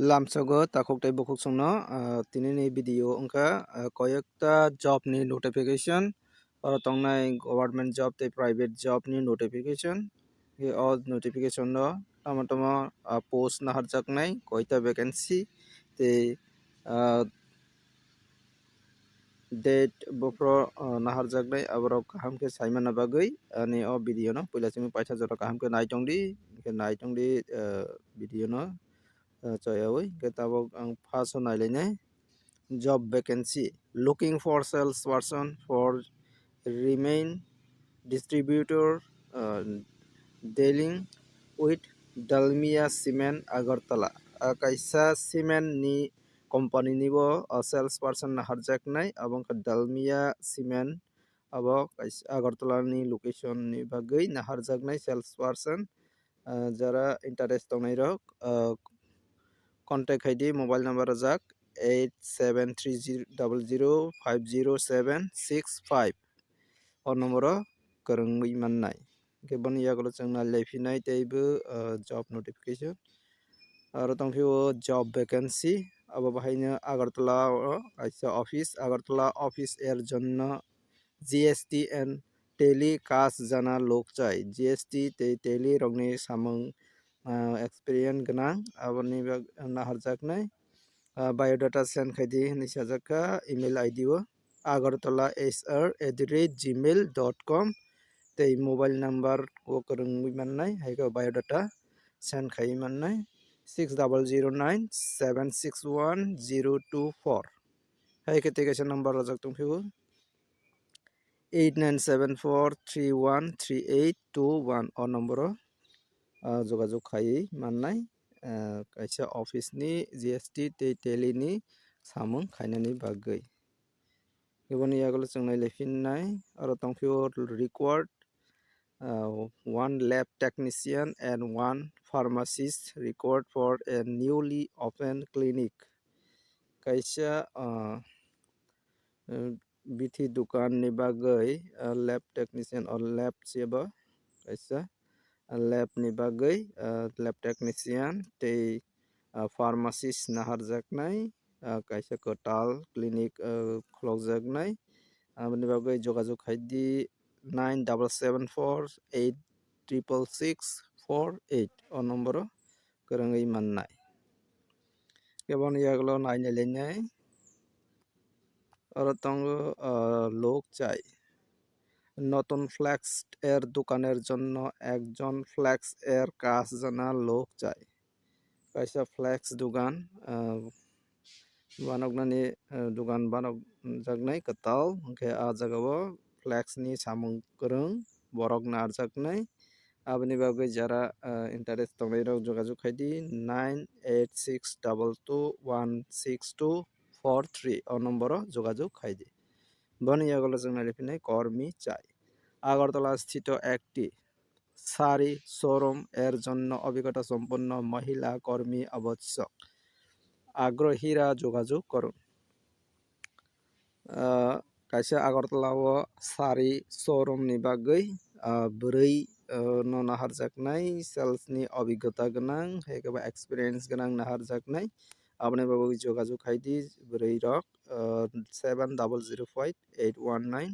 lamsago takok tai bokok songno tini ni video ongka koyekta job ni notification aro tongnai government job tai private job ni notification ye all notification no tama tama post na harjak nai koita vacancy te date bopro na harjak nai abro kaham ke saimana bagoi ani o video no poila simi paisa jora kaham ke nai tongdi ke nai tongdi video no chayawui ke tabok ang first o nailainai job vacancy looking for salesperson for remain distributor uh, dealing with Dalmia cement Agartala कैसा cement नि company নিব sales person হারজাক নাই এবং Dalmiya cement अब আগরতলানি location বাকি নাহারজাক নাই sales person যারা ইন্টারেস্ট দंनाय রক কন্ট্যাক্ট আইডি মোবাইল নাম্বার যাক eight seven three zero double zero five zero seven six five অর নম্বর করঙ্গই মান্নাই কেবল ইয়াগুলো চেঙ্গা লেফিনাই তাইবো জব নোটিফিকেশন আর তংফিও জব ভ্যাকেন্সি আবার বাহিনী আগরতলা আইসা অফিস আগরতলা অফিস এর জন্য জিএসটি এন্ড টেলি কাজ জানা লোক চাই জিএসটি তে টেলি রংনি সামং एक्सपीरियन गोनां आबादनि नाहरजानाय बायोडाटा सेन्ड खायदि साजाखा इमेल आइडियो Agartala S R at the rate Gmail dot com तै मबाइल नम्बर वो मोननाय हायखौ बायडाटा बायोडाटा सेन्ड खायो माननाय six double zero nine seven six one zero two four हायखौ तेगेसन नम्बर रजक दंफैयो eight nine seven four three one three eight two one अ নম্বরও যোগাযোগ খাই মাननाय खायसे अफिसनि जिएसटि दैदेननि सामुं खायनायनि बागै गुबुन यागल सोंनाय लिरफिननाय आरो टंफिउर required one lab technician and one pharmacist required for a newly opened clinic kaisa bithi dukan ni bagai lab technician or lab siapa kaisa lab নিবাগৈ ল্যাব টেকনিশিয়ান তেই ফার্মাসিস্ট নাহারজাকনাই কাইসা কটাল ক্লিনিক খলকজাকনাই নিবাগৈ যোগাযোগ হাইদি nine double seven four eight triple six four eight অ নম্বর গরঙ্গই মান্নাই কেবল ইয়াগুলো নাই নিলে নেয় আর তঙ্গ লোক চাই নতুন ফ্ল্যাক্স এর দোকানের জন্য একজন ফ্ল্যাক্স এর কাজ জানা লোক চাই কাইসা ফ্ল্যাক্স দোকান বানগনানি দোকান বানক জাগনাই কতাল ওকে আ জাগাব ফ্ল্যাক্সনি সামুং করং বরক না আর জাগনাই আপনি বাবু যারা ইন্টারেস্ট তোমরা যোগাযোগ খাইদি nine eight six double two one six two four three অ নম্বর যোগাযোগ খাইদি বনিয়াগুলো জন্য লিপি কর্মী চাই আগরতলা স্থিত একটি শাড়ি শোরুম এর জন্য অভিজ্ঞতা সম্পন্ন মহিলা কর্মী আবশ্যক আগ্রহীরা যোগাযোগ করুন কাছে আগরতলাও শাড়ি शोरूमनि बागै बोरै नाहारजाकनाय सेल्सनि अभिज्ञता गोनां एखेबा एक्सपिरियेन्स गोनां नाहारजाकनाय আপনি বাবু যোগাযোগ আইডি বরেই রক seven double zero five eight one nine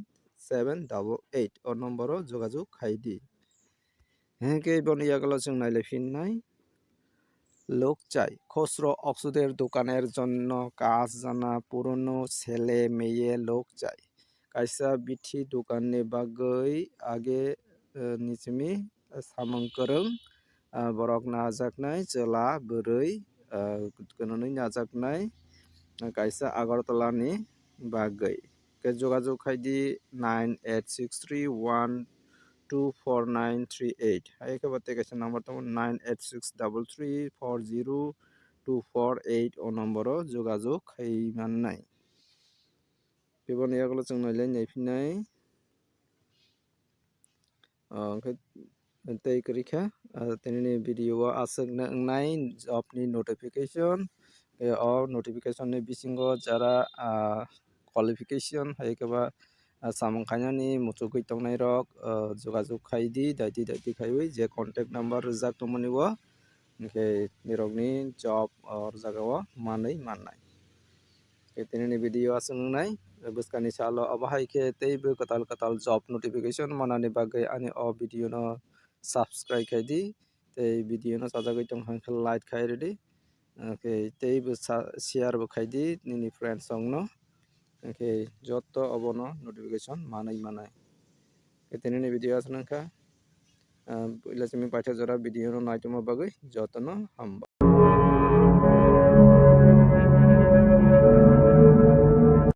seven double eight ও নম্বর যোগাযোগ খাইদি হ্যাঁ কে বন ইয়াগলোচিং নাইলে ফিন নাই লোক চাই খুচরো ওষুধের দোকানের জন্য কাজ জানা পুরনো ছেলে মেয়ে লোক চাই কাইসা বিঠি দোকানে বাগৈ আগে নিচমি সামংকরং বরক নাজাকনাই চলা বরৈ গননি নাজাকনাই কাইসা আগরতলানি বাগৈ যোগাযোগ ID nine eight six three one two four nine three eight হ্যাঁ, একে বার্তা গেছে নাম্বার তোমার nine eight six double three four zero two four eight ও নম্বরও যোগাযোগ ইমান নাই बेबन यागल जों नायलाय नायफिननाय ओमफ्राय रिखा दिनैनि भिडिअआ आसोनांनाय जबनि नटिफिकेसन अ नटिफिकेसननि बिसिंग' जारा ꯀ꯭ꯋꯥꯂꯤꯐꯤꯀꯦꯁꯟ ꯍꯥꯏꯀꯕ সামং খাইনানি মুচুকুই তংনাই রক যোগাযোগ খাইদি দাইতি দাইতি খাইউই যে কন্টেক্ট নাম্বার রিজাক তমনিও ইনকে নিরগনি জব অর জাগাও মানই মাননাই কেতিনি ভিডিও আসুনাই বুসকানি সালো অবহাই কে তেইব কতাল কতাল জব নোটিফিকেশন মানানি বাগে আনি অ ভিডিও ন সাবস্ক্রাইব খাইদি তেই ভিডিও ন সাজাগই লাইট খাই রেডি ওকে তেইব শেয়ার বখাইদি নিনি friend enke jotto obono notification manai manai ketene ne video asnanka ila simi pacha jora video no naituma bagui jotno hamba